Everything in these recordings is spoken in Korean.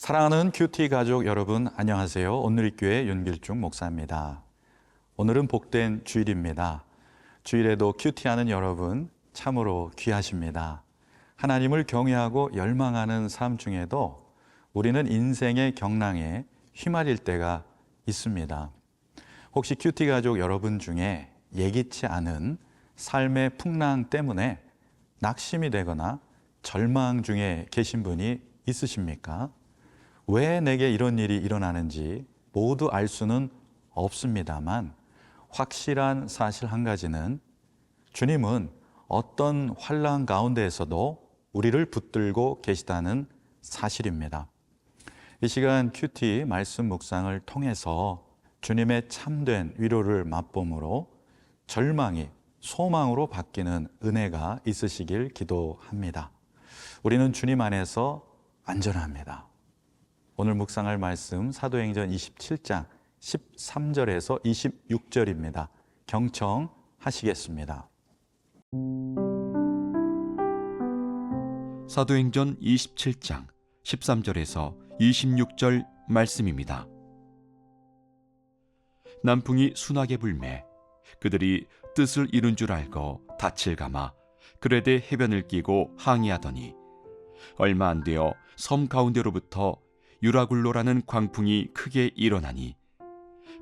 사랑하는 큐티 가족 여러분 안녕하세요. 오늘교회 윤길중 목사입니다. 오늘은 복된 주일입니다. 주일에도 큐티하는 여러분 참으로 귀하십니다. 하나님을 경외하고 열망하는 삶 중에도 우리는 인생의 경랑에 휘말릴 때가 있습니다. 혹시 큐티 가족 여러분 중에 예기치 않은 삶의 풍랑 때문에 낙심이 되거나 절망 중에 계신 분이 있으십니까? 왜 내게 이런 일이 일어나는지 모두 알 수는 없습니다만 확실한 사실 한 가지는 주님은 어떤 환란 가운데에서도 우리를 붙들고 계시다는 사실입니다. 이 시간 큐티 말씀 묵상을 통해서 주님의 참된 위로를 맛봄으로 절망이 소망으로 바뀌는 은혜가 있으시길 기도합니다. 우리는 주님 안에서 안전합니다. 오늘 묵상할 말씀 사도행전 27장 13절에서 26절입니다. 경청하시겠습니다. 사도행전 27장 13절에서 26절 말씀입니다. 남풍이 순하게 불매 그들이 뜻을 이룬 줄 알고 닻을 감아 그레데 해변을 끼고 항의하더니 얼마 안 되어 섬 가운데로부터 유라굴로라는 광풍이 크게 일어나니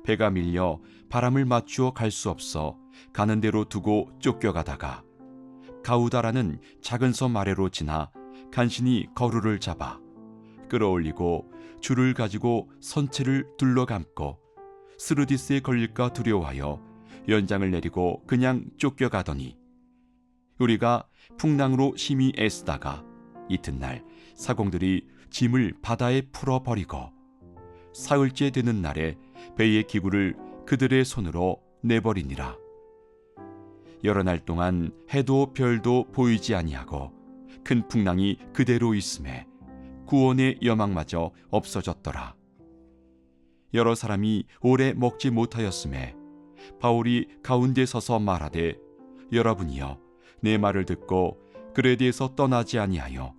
배가 밀려 바람을 맞추어 갈 수 없어 가는 대로 두고 쫓겨가다가 가우다라는 작은 섬 아래로 지나 간신히 거루를 잡아 끌어올리고 줄을 가지고 선체를 둘러감고 스루디스에 걸릴까 두려워하여 연장을 내리고 그냥 쫓겨가더니 우리가 풍랑으로 심히 애쓰다가 이튿날 사공들이 짐을 바다에 풀어 버리고 사흘째 되는 날에 배의 기구를 그들의 손으로 내버리니라. 여러 날 동안 해도 별도 보이지 아니하고 큰 풍랑이 그대로 있음에 구원의 여망마저 없어졌더라. 여러 사람이 오래 먹지 못하였음에 바울이 가운데 서서 말하되 여러분이여 내 말을 듣고 그레디에서 떠나지 아니하여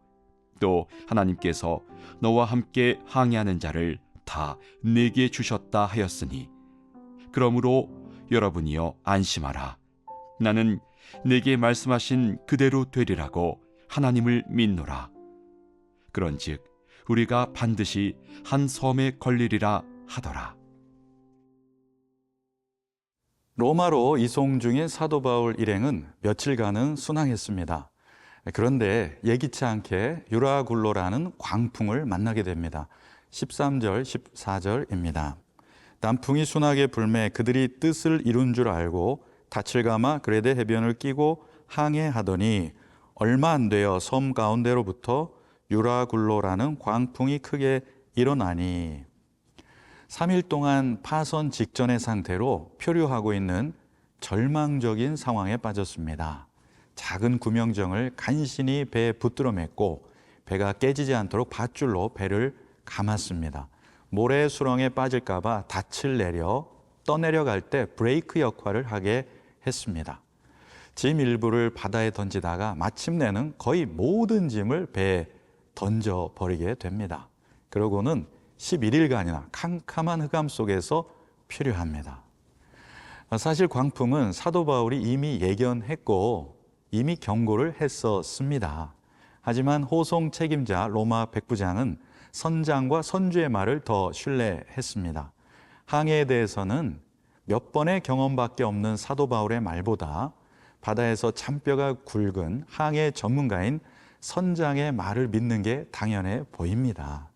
또 하나님께서 너와 함께 항해하는 자를 다 내게 주셨다 하였으니 그러므로 여러분이여 안심하라. 나는 내게 말씀하신 그대로 되리라고 하나님을 믿노라. 그런즉 우리가 반드시 한 섬에 걸리리라 하더라. 로마로 이송 중인 사도 바울 일행은 며칠간은 순항했습니다. 그런데 예기치 않게 유라굴로라는 광풍을 만나게 됩니다. 13절, 14절입니다. 남풍이 순하게 불매 그들이 뜻을 이룬 줄 알고 닻을 감아 그레데 해변을 끼고 항해하더니 얼마 안 되어 섬 가운데로부터 유라굴로라는 광풍이 크게 일어나니 3일 동안 파선 직전의 상태로 표류하고 있는 절망적인 상황에 빠졌습니다. 작은 구명정을 간신히 배에 붙들어 맸고 배가 깨지지 않도록 밧줄로 배를 감았습니다. 모래 수렁에 빠질까봐 닻을 내려 떠내려갈 때 브레이크 역할을 하게 했습니다. 짐 일부를 바다에 던지다가 마침내는 거의 모든 짐을 배에 던져 버리게 됩니다. 그러고는 11일간이나 캄캄한 흑암 속에서 표류합니다. 사실 광풍은 사도 바울이 이미 예견했고 이미 경고를 했었습니다. 하지만 호송 책임자 로마 백부장은 선장과 선주의 말을 더 신뢰했습니다. 항해에 대해서는 몇 번의 경험밖에 없는 사도 바울의 말보다 바다에서 잔뼈가 굵은 항해 전문가인 선장의 말을 믿는 게 당연해 보입니다.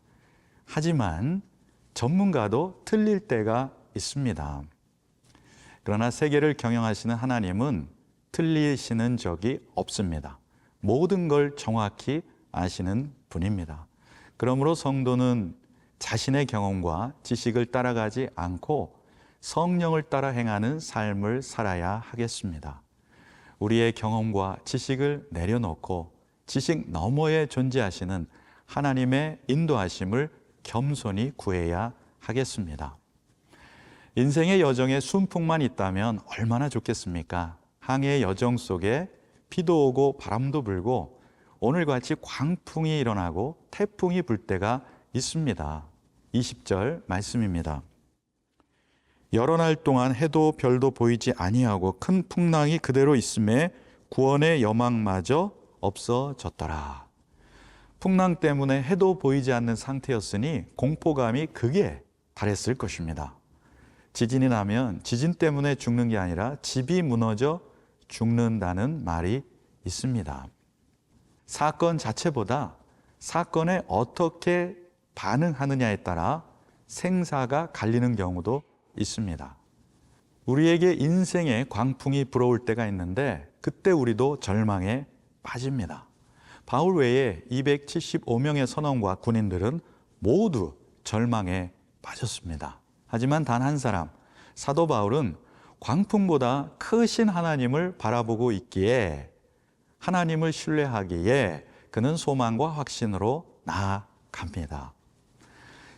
하지만 전문가도 틀릴 때가 있습니다. 그러나 세계를 경영하시는 하나님은 틀리시는 적이 없습니다. 모든 걸 정확히 아시는 분입니다. 그러므로 성도는 자신의 경험과 지식을 따라가지 않고 성령을 따라 행하는 삶을 살아야 하겠습니다. 우리의 경험과 지식을 내려놓고 지식 너머에 존재하시는 하나님의 인도하심을 겸손히 구해야 하겠습니다. 인생의 여정에 순풍만 있다면 얼마나 좋겠습니까? 항해의 여정 속에 비도 오고 바람도 불고 오늘같이 광풍이 일어나고 태풍이 불 때가 있습니다. 20절 말씀입니다. 여러 날 동안 해도 별도 보이지 아니하고 큰 풍랑이 그대로 있음에 구원의 여망마저 없어졌더라. 풍랑 때문에 해도 보이지 않는 상태였으니 공포감이 극에 달했을 것입니다. 지진이 나면 지진 때문에 죽는 게 아니라 집이 무너져 죽는다는 말이 있습니다. 사건 자체보다 사건에 어떻게 반응하느냐에 따라 생사가 갈리는 경우도 있습니다. 우리에게 인생의 광풍이 불어올 때가 있는데 그때 우리도 절망에 빠집니다. 바울 외에 275명의 선원과 군인들은 모두 절망에 빠졌습니다. 하지만 단 한 사람, 사도 바울은 광풍보다 크신 하나님을 바라보고 있기에 하나님을 신뢰하기에 그는 소망과 확신으로 나아갑니다.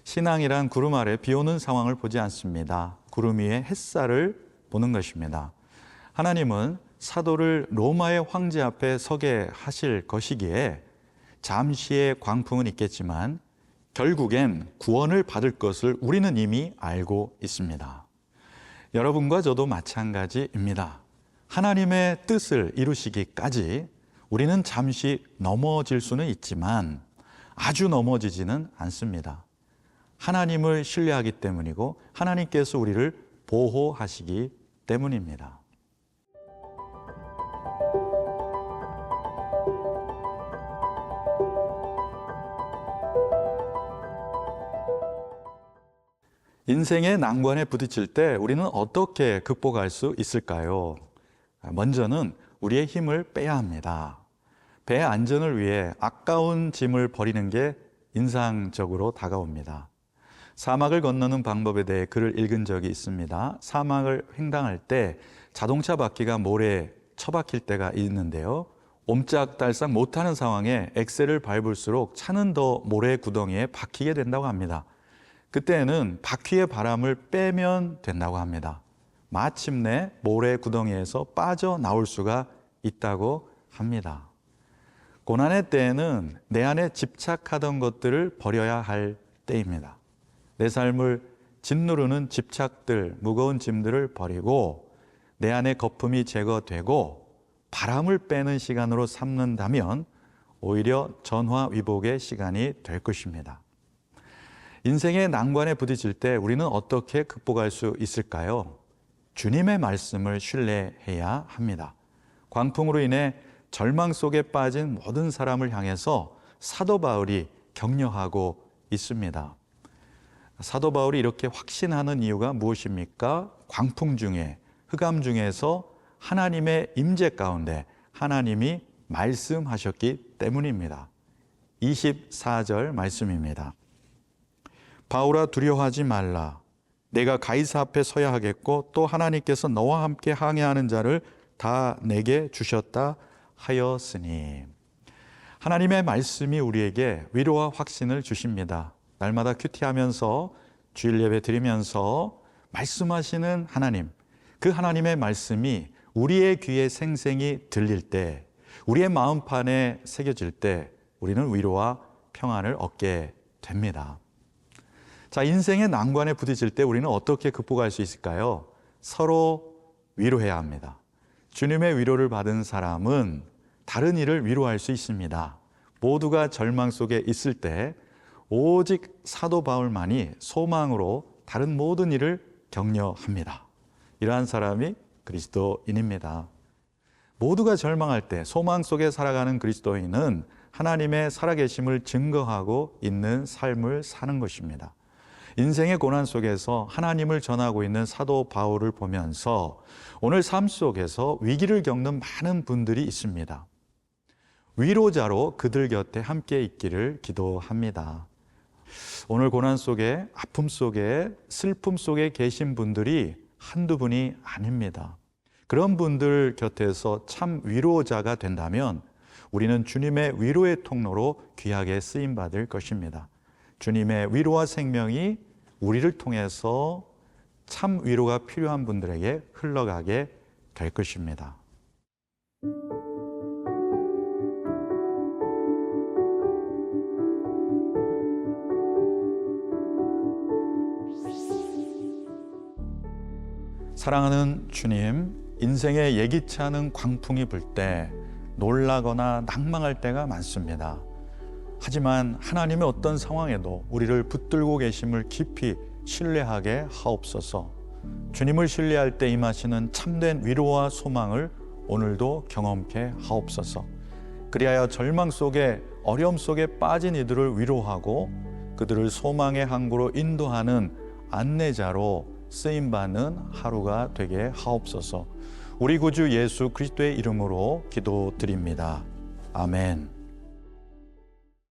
신앙이란 구름 아래 비 오는 상황을 보지 않습니다. 구름 위에 햇살을 보는 것입니다. 하나님은 사도를 로마의 황제 앞에 서게 하실 것이기에 잠시의 광풍은 있겠지만 결국엔 구원을 받을 것을 우리는 이미 알고 있습니다. 여러분과 저도 마찬가지입니다. 하나님의 뜻을 이루시기까지 우리는 잠시 넘어질 수는 있지만 아주 넘어지지는 않습니다. 하나님을 신뢰하기 때문이고 하나님께서 우리를 보호하시기 때문입니다. 인생의 난관에 부딪힐 때 우리는 어떻게 극복할 수 있을까요? 먼저는 우리의 힘을 빼야 합니다. 배 안전을 위해 아까운 짐을 버리는 게 인상적으로 다가옵니다. 사막을 건너는 방법에 대해 글을 읽은 적이 있습니다. 사막을 횡단할 때 자동차 바퀴가 모래에 처박힐 때가 있는데요. 옴짝달싹 못하는 상황에 엑셀을 밟을수록 차는 더 모래 구덩이에 박히게 된다고 합니다. 그때는 바퀴의 바람을 빼면 된다고 합니다. 마침내 모래 구덩이에서 빠져나올 수가 있다고 합니다. 고난의 때에는 내 안에 집착하던 것들을 버려야 할 때입니다. 내 삶을 짓누르는 집착들, 무거운 짐들을 버리고 내 안에 거품이 제거되고 바람을 빼는 시간으로 삼는다면 오히려 전화위복의 시간이 될 것입니다. 인생의 난관에 부딪힐 때 우리는 어떻게 극복할 수 있을까요? 주님의 말씀을 신뢰해야 합니다. 광풍으로 인해 절망 속에 빠진 모든 사람을 향해서 사도 바울이 격려하고 있습니다. 사도 바울이 이렇게 확신하는 이유가 무엇입니까? 광풍 중에 흑암 중에서 하나님의 임재 가운데 하나님이 말씀하셨기 때문입니다. 24절 말씀입니다. 바울아 두려워하지 말라. 내가 가이사 앞에 서야 하겠고 또 하나님께서 너와 함께 항해하는 자를 다 내게 주셨다 하였으니. 하나님의 말씀이 우리에게 위로와 확신을 주십니다. 날마다 큐티하면서 주일 예배 드리면서 말씀하시는 하나님, 그 하나님의 말씀이 우리의 귀에 생생히 들릴 때, 우리의 마음판에 새겨질 때 우리는 위로와 평안을 얻게 됩니다. 자, 인생의 난관에 부딪힐 때 우리는 어떻게 극복할 수 있을까요? 서로 위로해야 합니다. 주님의 위로를 받은 사람은 다른 이를 위로할 수 있습니다. 모두가 절망 속에 있을 때 오직 사도 바울만이 소망으로 다른 모든 일을 격려합니다. 이러한 사람이 그리스도인입니다. 모두가 절망할 때 소망 속에 살아가는 그리스도인은 하나님의 살아계심을 증거하고 있는 삶을 사는 것입니다. 인생의 고난 속에서 하나님을 전하고 있는 사도 바울을 보면서 오늘 삶 속에서 위기를 겪는 많은 분들이 있습니다. 위로자로 그들 곁에 함께 있기를 기도합니다. 오늘 고난 속에 아픔 속에 슬픔 속에 계신 분들이 한두 분이 아닙니다. 그런 분들 곁에서 참 위로자가 된다면 우리는 주님의 위로의 통로로 귀하게 쓰임 받을 것입니다. 주님의 위로와 생명이 우리를 통해서 참 위로가 필요한 분들에게 흘러가게 될 것입니다. 사랑하는 주님, 인생에 예기치 않은 광풍이 불 때 놀라거나 낭망할 때가 많습니다. 하지만 하나님의 어떤 상황에도 우리를 붙들고 계심을 깊이 신뢰하게 하옵소서. 주님을 신뢰할 때 임하시는 참된 위로와 소망을 오늘도 경험케 하옵소서. 그리하여 절망 속에 어려움 속에 빠진 이들을 위로하고 그들을 소망의 항구로 인도하는 안내자로 쓰임 받는 하루가 되게 하옵소서. 우리 구주 예수 그리스도의 이름으로 기도드립니다. 아멘.